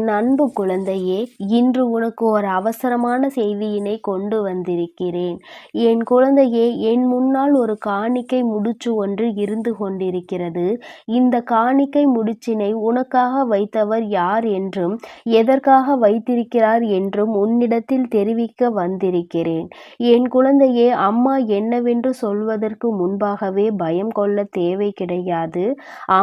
என் அன்பு குழந்தையே இன்று உனக்கு ஒரு அவசரமான செய்தியினை கொண்டு வந்திருக்கிறேன். என் குழந்தையே என் முன்னால் ஒரு காணிக்கை முடிச்சு ஒன்று இருந்து கொண்டிருக்கிறது. இந்த காணிக்கை முடிச்சினை உனக்காக வைத்தவர் யார் என்றும் எதற்காக வைத்திருக்கிறார் என்றும் உன்னிடத்தில் தெரிவிக்க வந்திருக்கிறேன். என் குழந்தையே அம்மா என்னவென்று சொல்வதற்கு முன்பாகவே பயம் கொள்ள தேவை கிடையாது.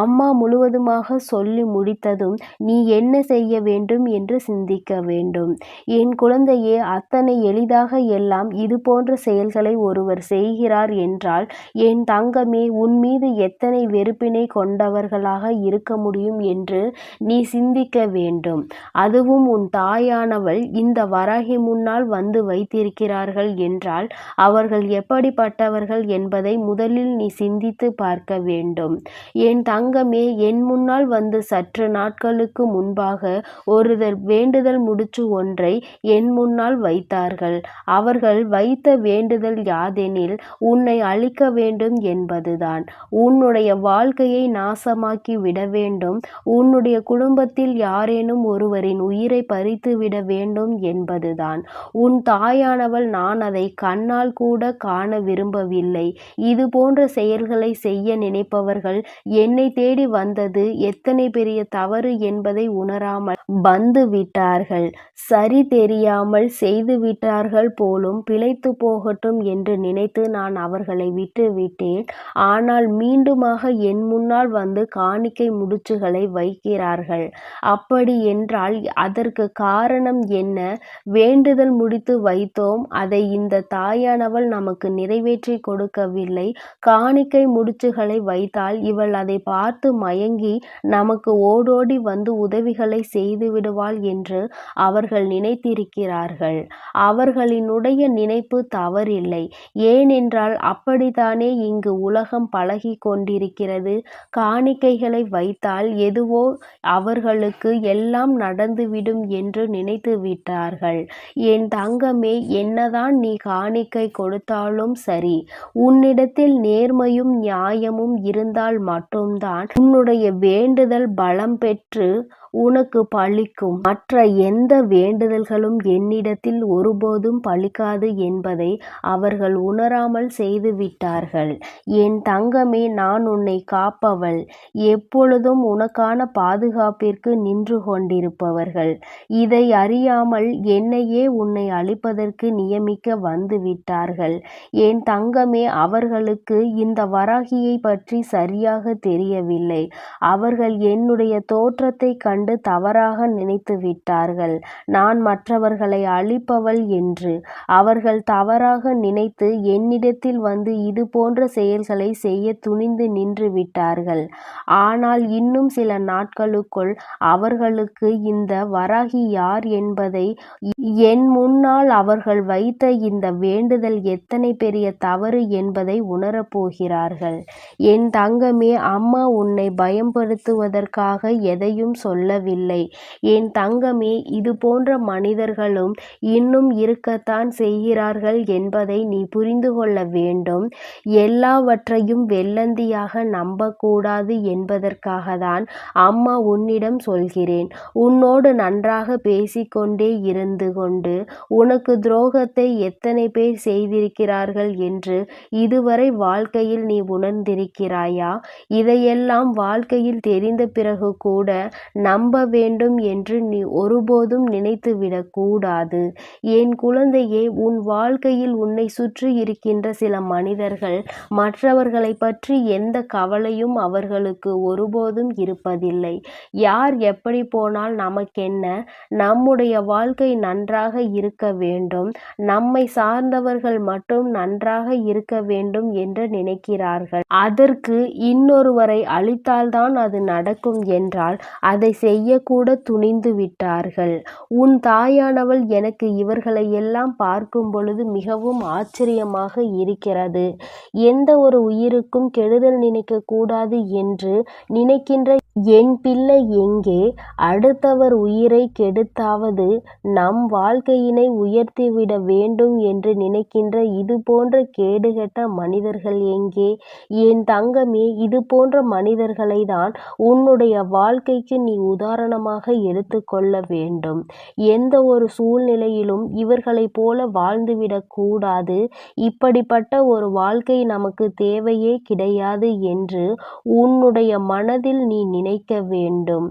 அம்மா முழுவதுமாக சொல்லி முடித்ததும் நீ என்ன செய்ய வேண்டும் என்று சிந்திக்க வேண்டும். என் குழந்தையே அத்தனை எளிதாக எல்லாம் இது போன்ற செயல்களை ஒருவர் செய்கிறார் என்றால் என் தங்கமே உன் மீது எத்தனை வெறுப்பினை கொண்டவர்களாக இருக்க முடியும் என்று நீ சிந்திக்க வேண்டும். அதுவும் உன் தாயானவள் இந்த வராகி முன்னால் வந்து வைத்திருக்கிறார்கள் என்றால் அவர்கள் எப்படிப்பட்டவர்கள் என்பதை முதலில் நீ சிந்தித்து பார்க்க வேண்டும். என் தங்கமே என் முன்னால் வந்து சற்று நாட்களுக்கு முன்பாக ஒருதர் வேண்டுதல் முடிச்சு ஒன்றை என் முன்னால் வைத்தார்கள். அவர்கள் வைத்த வேண்டுதல் யாதெனில் உன்னை அழிக்க வேண்டும் என்பதுதான். உன்னுடைய வாழ்க்கையை நாசமாக்கி விட வேண்டும். உன்னுடைய குடும்பத்தில் யாரேனும் ஒருவரின் உயிரை பறித்து விட வேண்டும் என்பதுதான். உன் தாயானவள் நான் அதை கண்ணால் கூட காண விரும்பவில்லை. இது போன்ற செயல்களை செய்ய நினைப்பவர்கள் என்னை தேடி வந்தது எத்தனை பெரிய தவறு என்பதை உணராமல் வந்து விட்டார்கள். சரி தெரியாமல் செய்து விட்டார்கள் போலும் பிழைத்து போகட்டும் என்று நினைத்து நான் அவர்களை விட்டு விட்டேன். ஆனால் மீண்டுமாக என் முன்னால் வந்து காணிக்கை முடிச்சுகளை வைக்கிறார்கள். அப்படி என்றால் அதற்கு காரணம் என்ன? வேண்டுதல் முடித்து வைத்தோம். அதை இந்த தாயானவள் நமக்கு நிறைவேற்றி கொடுக்கவில்லை. காணிக்கை முடிச்சுகளை வைத்தால் இவள் அதை பார்த்து மயங்கி நமக்கு ஓடோடி வந்து உதவிகளை செய்து விடுவாள் என்று அவர்கள் நினைத்திருக்கிறார்கள். அவர்களினுடைய நினைப்பு தவறில்லை. ஏனென்றால் அப்படித்தானே இங்கு உலகம் பழகி கொண்டிருக்கிறது. காணிக்கைகளை வைத்தால் எதுவோ அவர்களுக்கு எல்லாம் நடந்துவிடும் என்று நினைத்து விட்டார்கள். என் தங்கமே என்னதான் நீ காணிக்கை கொடுத்தாலும் சரி உன்னிடத்தில் நேர்மையும் நியாயமும் இருந்தால் மட்டும்தான் உன்னுடைய வேண்டுதல் பலம் பெற்று உனக்கு பலிக்கும் மற்ற எந்த வேண்டுதல்களும் என்னிடத்தில் ஒருபோதும் பலிக்காது என்பதை அவர்கள் உணராமல் செய்துவிட்டார்கள். என் தங்கமே நான் உன்னை காப்பவள். எப்பொழுதும் உனக்கான பாதுகாப்பிற்கு நின்று கொண்டிருப்பவர்கள். இதை அறியாமல் என்னையே உன்னை அழிப்பதற்கு நியமிக்க வந்து விட்டார்கள் என் தங்கமே அவர்களுக்கு இந்த வராகியை பற்றி சரியாக தெரியவில்லை. அவர்கள் என்னுடைய தோற்றத்தை கண்டு தவறாக நினைத்து விட்டார்கள். நான் மற்றவர்களை அழிப்பவள் என்று. அவர்கள் தவறாக நினைத்து என்னிடத்தில் வந்து இது போன்ற செயல்களை செய்ய துணிந்து நின்று விட்டார்கள். ஆனால் இன்னும் சில நாட்களுக்குள் அவர்களுக்கு இந்த வராகி யார் என்பதை என் முன்னால் அவர்கள் வைத்த இந்த வேண்டுதல் எத்தனை பெரிய தவறு என்பதை உணரப் போகிறார்கள். என் தங்கமே அம்மா உன்னை பயன்படுத்துவதற்காக எதையும் சொல்லவில்லை. என் தங்கமே இது போன்ற மனிதர்களும் இன்னும் இருக்கத்தான் செய்கிறார்கள் என்பதை நீ புரிந்து கொள்ள வேண்டும். எல்லாவற்றையும் வெள்ளந்தியாக நம்பக்கூடாது என்பதற்காக தான் அம்மா உன்னிடம் சொல்கிறேன். உன்னோடு நன்றாக பேசிக்கொண்டே இருந்து கொண்டு உனக்கு துரோகத்தை எத்தனை பேர் செய்திருக்கிறார்கள் என்று இதுவரை வாழ்க்கையில் நீ உணர்ந்திருக்கிறாயா? இதையெல்லாம் வாழ்க்கையில் தெரிந்த பிறகு கூட நம்ப வேண்டும் என்று நீ ஒருபோதும் நினைத்துவிடக் கூடாது. என் குழந்தையே உன் வாழ்க்கையில் உன்னை சுற்றி இருக்கின்ற சில மனிதர்கள் மற்றவர்களை பற்றி எந்த கவலையும் அவர்களுக்கு ஒருபோதும் இருப்பதில்லை. யார் எப்படி போனால் நமக்கென்ன? நம்முடைய வாழ்க்கை நன்றாக இருக்க வேண்டும். நம்மை சார்ந்தவர்கள் மட்டும் நன்றாக இருக்க வேண்டும் என்று நினைக்கிறார்கள். அதற்கு இன்னொருவரை அழித்தால்தான் அது நடக்கும் என்றால் அதை செய்யக்கூட துணிந்து விட்டார்கள். உன் தாயானவள் எனக்கு இவர்களை எல்லாம் பார்க்கும் பொழுது மிகவும் ஆச்சரியமாக இருக்கிறது. எந்த ஒரு உயிருக்கும் கெடுதல் நினைக்க கூடாது என்று நினைக்கின்ற என் பிள்ளை எங்கே? அடுத்தவர் உயிரை கெடுத்தாவது நம் வாழ்க்கையினை உயர்த்திவிட வேண்டும் என்று நினைக்கின்ற இது போன்ற கேடுகெட்ட மனிதர்கள் எங்கே? என் தங்கமே இது போன்ற மனிதர்களை தான் உன்னுடைய வாழ்க்கைக்கு நீ உதாரணமாக எடுத்துக்கொள்ள வேண்டும். எந்த ஒரு சூழ்நிலையிலும் இவர்களைப் போல வாழ்ந்துவிடக் கூடாது. இப்படிப்பட்ட ஒரு வாழ்க்கை நமக்கு தேவையே கிடையாது என்று உன்னுடைய மனதில் நீ நினைக்க வேண்டும்.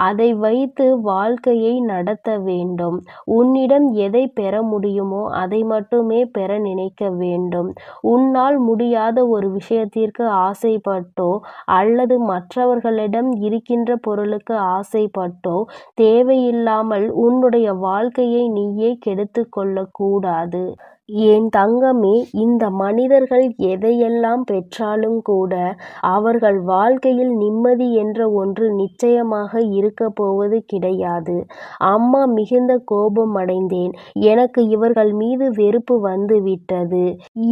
அதை வைத்து வாழ்க்கையை நடத்த வேண்டும். உன்னிடம் எதை பெற முடியுமோ அதை மட்டுமே பெற நினைக்க வேண்டும். உன்னால் முடியாத ஒரு விஷயத்திற்கு ஆசைப்பட்டோ அல்லது மற்றவர்களிடம் இருக்கின்ற பொருளுக்கு ஆசைப்பட்டோ தேவையில்லாமல் உன்னுடைய வாழ்க்கையை நீயே கெடுத்து கொள்ளக்கூடாது. என் தங்கமே இந்த மனிதர்கள் எதையெல்லாம் பெற்றாலும் கூட அவர்கள் வாழ்க்கையில் நிம்மதி என்ற ஒன்று நிச்சயமாக இருக்க போவது கிடையாது. அம்மா மிகுந்த கோபம் அடைந்தேன் எனக்கு இவர்கள் மீது வெறுப்பு வந்து விட்டது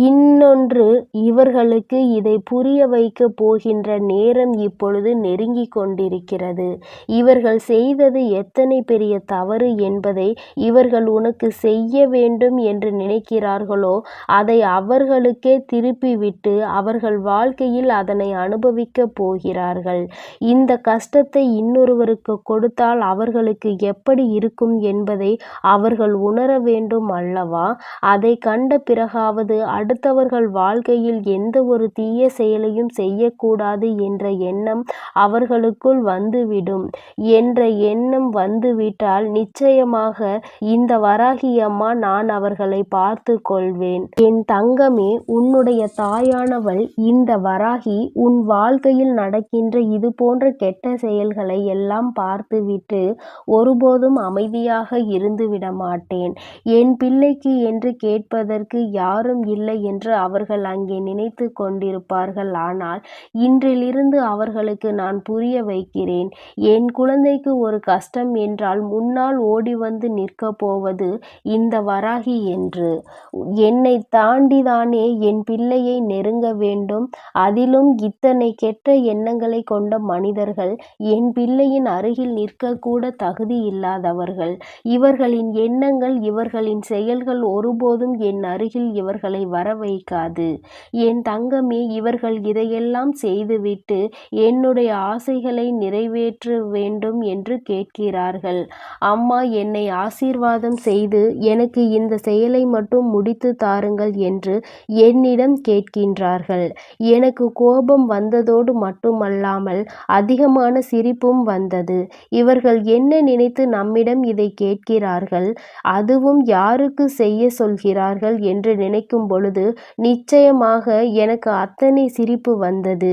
இன்னொன்று இவர்களுக்கு இதை புரிய வைக்க போகின்ற நேரம் இப்பொழுது நெருங்கிக் கொண்டிருக்கிறது. இவர்கள் செய்தது எத்தனை பெரிய தவறு என்பதை இவர்கள் உனக்கு செய்ய வேண்டும் என்று நினைக்கிறார் செய்கிறார்களோ அதை அவர்களுக்கே திருப்பிவிட்டு அவர்கள் வாழ்க்கையில் அதனை அனுபவிக்கப் போகிறார்கள். இந்த கஷ்டத்தை இன்னொருவருக்கு கொடுத்தால் அவர்களுக்கு எப்படி இருக்கும் என்பதை அவர்கள் உணர வேண்டும் அல்லவா? அதை கண்ட பிறகாவது அடுத்தவர்கள் வாழ்க்கையில் எந்த ஒரு தீய செயலையும் செய்யக்கூடாது என்ற எண்ணம் அவர்களுக்குள் வந்துவிடும். என்ற எண்ணம் வந்துவிட்டால் நிச்சயமாக இந்த வராகி அம்மா நான் அவர்களை பார்த்து கொள்வேன். என் தங்கமே உன்னுடைய தாயானவள் இந்த வராகி உன் வாழ்க்கையில் நடக்கின்ற இது போன்ற கெட்ட செயல்களை எல்லாம் பார்த்துவிட்டு ஒருபோதும் அமைதியாக இருந்துவிட மாட்டேன். என் பிள்ளைக்கு என்று கேட்பதற்கு யாரும் இல்லை என்று அவர்கள் அங்கே நினைத்து கொண்டிருப்பார்கள். ஆனால் இன்றிலிருந்து அவர்களுக்கு நான் புரிய வைக்கிறேன். என் குழந்தைக்கு ஒரு கஷ்டம் என்றால் முன்னால் ஓடி வந்து நிற்கப் போவது இந்த வராகி என்று. என்னை தாண்டிதானே என் பிள்ளையை நெருங்க வேண்டும். அதிலும் இத்தனை கெட்ட எண்ணங்களை கொண்ட மனிதர்கள் என் பிள்ளையின் அருகில் நிற்கக்கூட தகுதி இல்லாதவர்கள். இவர்களின் எண்ணங்கள் இவர்களின் செயல்கள் ஒருபோதும் என் அருகில் இவர்களை வர வைக்காது என் தங்கமே இவர்கள் இதையெல்லாம் செய்துவிட்டு என்னுடைய ஆசைகளை நிறைவேற்ற வேண்டும் என்று கேட்கிறார்கள். அம்மா என்னை ஆசீர்வாதம் செய்து எனக்கு இந்த செயலை மட்டும் முடித்து தாருங்கள் என்று என்னிடம் கேட்கின்றார்கள். எனக்கு கோபம் வந்ததோடு மட்டுமல்லாமல் அதிகமான சிரிப்பும் வந்தது. இவர்கள் என்ன நினைத்து நம்மிடம் இதை கேட்கிறார்கள்? அதுவும் யாருக்கு செய்ய சொல்கிறார்கள் என்று நினைக்கும் பொழுது நிச்சயமாக எனக்கு அத்தனை சிரிப்பு வந்தது.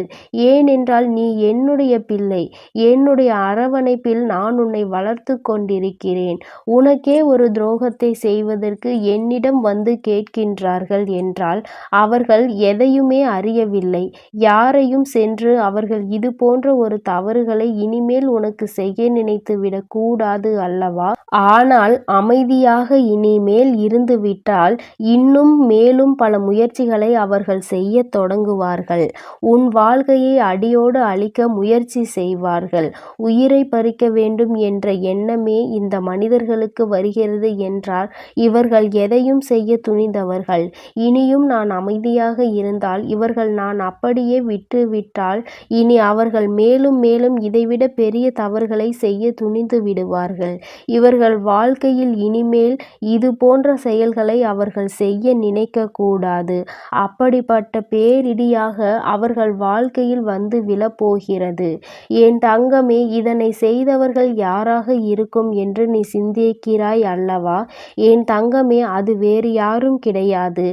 ஏனென்றால் நீ என்னுடைய பிள்ளை. என்னுடைய அரவணைப்பில் நான் உன்னை வளர்த்து கொண்டிருக்கிறேன். உனக்கே ஒரு துரோகத்தை செய்வதற்கு என்னிடம் வந்து கேட்கின்றார்கள் என்றால் அவர்கள் எதையுமே அறியவில்லை. யாரையும் சென்று அவர்கள் இது போன்ற ஒரு தவறுகளை இனிமேல் உனக்கு செய்ய நினைத்து விடக்கூடாது அல்லவா? ஆனால் அமைதியாக இனிமேல் இருந்துவிட்டால் இன்னும் மேலும் பல முயற்சிகளை அவர்கள் செய்ய தொடங்குவார்கள். உன் வாழ்க்கையை அடியோடு அழிக்க முயற்சி செய்வார்கள். உயிரை பறிக்க வேண்டும் என்ற எண்ணமே இந்த மனிதர்களுக்கு வருகிறது என்றால் இவர்கள் எதையும் செய்ய துணிந்தவர்கள். இனியும் நான் அமைதியாக இருந்தால் இவர்கள் நான் அப்படியே விட்டுவிட்டால் இனி அவர்கள் மேலும் மேலும் இதைவிட பெரிய தவறுகளை செய்ய துணிந்து விடுவார்கள். இவர்கள் வாழ்க்கையில் இனிமேல் இது போன்ற செயல்களை அவர்கள் செய்ய நினைக்கக்கூடாது. அப்படிப்பட்ட பேரிடியாக அவர்கள் வாழ்க்கையில் வந்து விழப்போகிறது. என் தங்கமே இதனை செய்தவர்கள் யாராக இருக்கும் என்று நீ சிந்திக்கிறாய் அல்லவா? என் தங்கமே அது வேறு யாரும் கிடையாது.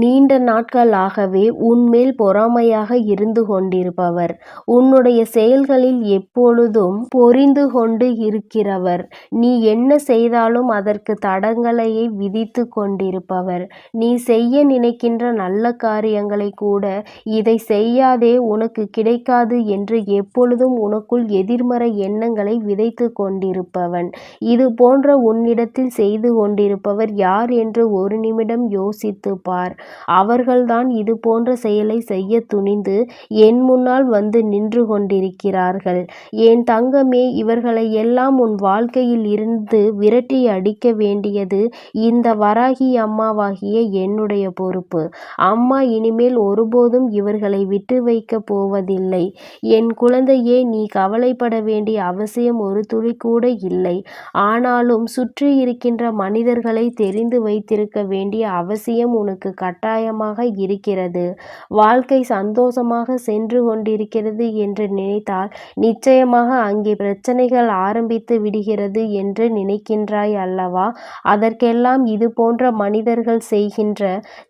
நீண்ட நாட்களாகவே உன்மேல் பொறாமையாக இருந்து கொண்டிருப்பவர். உன்னுடைய செயல்களில் எப்பொழுதும் பொரிந்து கொண்டு இருக்கிறவர். நீ என்ன செய்தாலும் அதற்கு தடங்களையை விதித்து கொண்டிருப்பவர். நீ செய்ய நினைக்கின்ற நல்ல காரியங்களை கூட இதை செய்யாதே உனக்கு கிடைக்காது என்று எப்பொழுதும் உனக்குள் எதிர்மறை எண்ணங்களை விதைத்து கொண்டிருப்பவன். இது போன்ற உன்னிடத்தில் செய்து கொண்டிருப்பவர் யார் என்று ஒரு நிமிடம் நிமிடம் யோசித்து பார் அவர்கள்தான் இது போன்ற செயலை செய்ய துணிந்து என் முன்னால் வந்து நின்று கொண்டிருக்கிறார்கள். என் தங்கமே இவர்களை எல்லாம் உன் வாழ்க்கையில் இருந்து விரட்டி அடிக்க வேண்டியது இந்த வராகி அம்மாவாகிய என்னுடைய பொறுப்பு. அம்மா இனிமேல் ஒருபோதும் இவர்களை விட்டு வைக்கப் போவதில்லை. என் குழந்தையே நீ கவலைப்பட வேண்டிய அவசியம் ஒரு துளி கூட இல்லை. ஆனாலும் சுற்றி இருக்கின்ற மனிதர்களை தெரிந்து வைத்திருக்க வேண்டிய அவசியம் உனக்கு கட்டாயமாக இருக்கிறது. வாழ்க்கை சந்தோஷமாக சென்று கொண்டிருக்கிறது என்று நினைத்தால் நிச்சயமாக அங்கே பிரச்சனைகள் ஆரம்பித்து விடுகிறது என்று நினைக்கின்றாய் அல்லவா? அதற்கெல்லாம் இது போன்ற மனிதர்கள் செய்கின்ற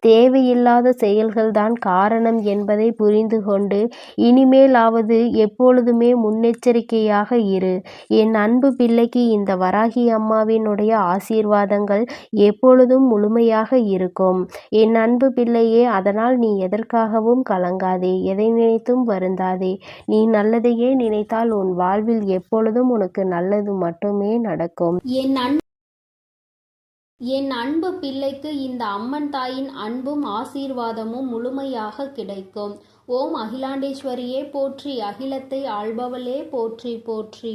தேவையில்லாத செயல்கள்தான் காரணம் என்பதை புரிந்து கொண்டு இனிமேலாவது எப்பொழுதுமே முன்னெச்சரிக்கையாக இரு. என் அன்பு பிள்ளைக்கு இந்த வராகி அம்மாவினுடைய ஆசீர்வாதங்கள் எப்பொழுதும் முழுமையாக இருக்கும். என் அன்பு பிள்ளையே அதனால் நீ எதற்காகவும் கலங்காதே எதை நினைத்தும் வருந்தாதே. நீ நல்லதையே நினைத்தால் உன் வாழ்வில் எப்பொழுதும் உனக்கு நல்லது மட்டுமே நடக்கும். என் அன்பு என் அன்பு பிள்ளைக்கு இந்த அம்மன் தாயின் அன்பும் ஆசீர்வாதமும் முழுமையாக கிடைக்கும். ஓம் அகிலாண்டேஸ்வரியே போற்றி அகிலத்தை ஆள்பவளே போற்றி போற்றி.